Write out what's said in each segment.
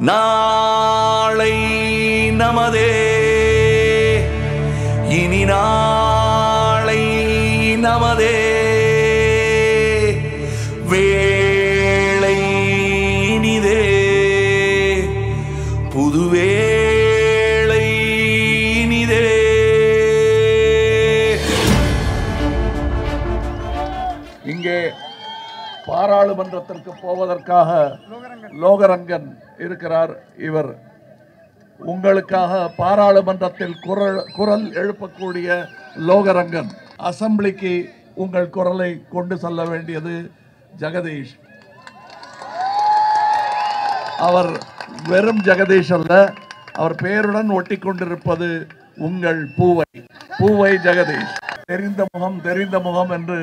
நாளை நமதே. இனி நாளை நமதே. வேளை இனிதே. புதுவேளை இனிதே. இங்கே பாராளுமன்றத்திற்கு போவதற்காக லோகரங்கன் இருக்கிறார் இவர். உங்களுக்காக பாராளுமன்றத்தில் குரல் குரல் எழுப்பக்கூடிய லோகரங்கன் அசெம்பிளிக்கு உங்கள் குரலை கொண்டு செல்ல வேண்டியது ஜெகதீஷ். அவர் வெறும் ஜெகதீஷ் அல்ல அவர் பெயருடன் ஒட்டி கொண்டிருப்பது உங்கள் பூவை. பூவை ஜெகதீஷ். தெரிந்த முகம் தெரிந்த முகம் என்று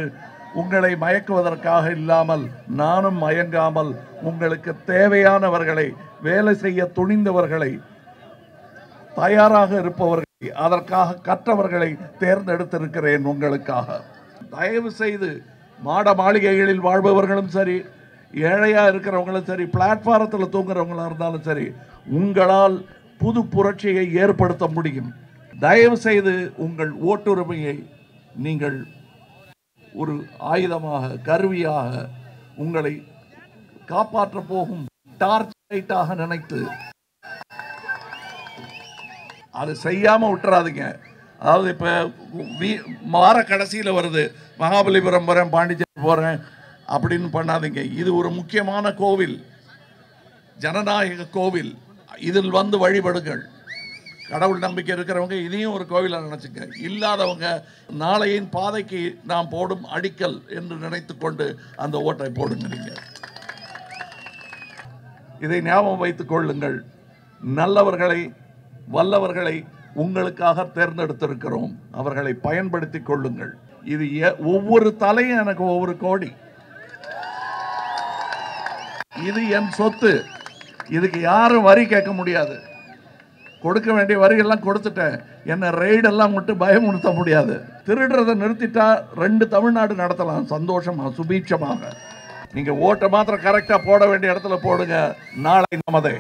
உங்களை மயக்குவதற்காக இல்லாமல் நானும் மயங்காமல் உங்களுக்கு தேவையானவர்களை வேலை செய்ய துணிந்தவர்களை தயாராக இருப்பவர்களை அதற்காக கற்றவர்களை தேர்ந்தெடுத்திருக்கிறேன் உங்களுக்காக. தயவு செய்து மாட மாளிகைகளில் வாழ்பவர்களும் சரி ஏழையாக இருக்கிறவங்களும் சரி பிளாட்ஃபாரத்தில் தூங்குறவங்களாக இருந்தாலும் சரி உங்களால் புது புரட்சியை ஏற்படுத்த முடியும். தயவு செய்து உங்கள் ஓட்டுரிமையை நீங்கள் ஒரு ஆயுதமாக கருவியாக உங்களை காப்பாற்ற போகும் டார்ச் லைட்டாக நினைத்து அது செய்யாம விட்டுறாதீங்க. அதாவது இப்ப வீ- வார கடைசியில வருது மகாபலிபுரம் போறேன் பாண்டிச்சேரி போறேன் அப்படின்னு பண்ணாதீங்க. இது ஒரு முக்கியமான கோவில் ஜனநாயக கோவில். இதில் வந்து வழிபடுங்கள். கடவுள் நம்பிக்கை இருக்கிறவங்க இதையும் ஒரு கோவில நினைச்சுங்க. இல்லாதவங்க நாளையின் பாதைக்கு நாம் போடும் அடிக்கல் என்று நினைத்து கொண்டு அந்த ஓட்டை போடுங்க நீங்கள் இதை ஞாபகம் வைத்துக் கொள்ளுங்கள். நல்லவர்களை வல்லவர்களை உங்களுக்காக தேர்ந்தெடுத்திருக்கிறோம். அவர்களை பயன்படுத்தி கொள்ளுங்கள். இது எ- ஒவ்வொரு தலையும் எனக்கு ஒவ்வொரு கோடி. இது என் சொத்து. இதுக்கு யாரும் வரி கேட்க முடியாது. கொடுக்க வேண்டிய வரியெல்லாம் கொடுத்துட்டேன். என்னை ரெய்டெல்லாம் மட்டும் பயமுறுத்த முடியாது. திருடுறதை நிறுத்திட்டா ரெண்டு தமிழ்நாடு நடத்தலாம் சந்தோஷமாக சுபீட்சமாக. நீங்கள் ஓட்டை மாத்திரம் கரெக்டாக போட வேண்டிய இடத்துல போடுங்க. நாளை நமதே.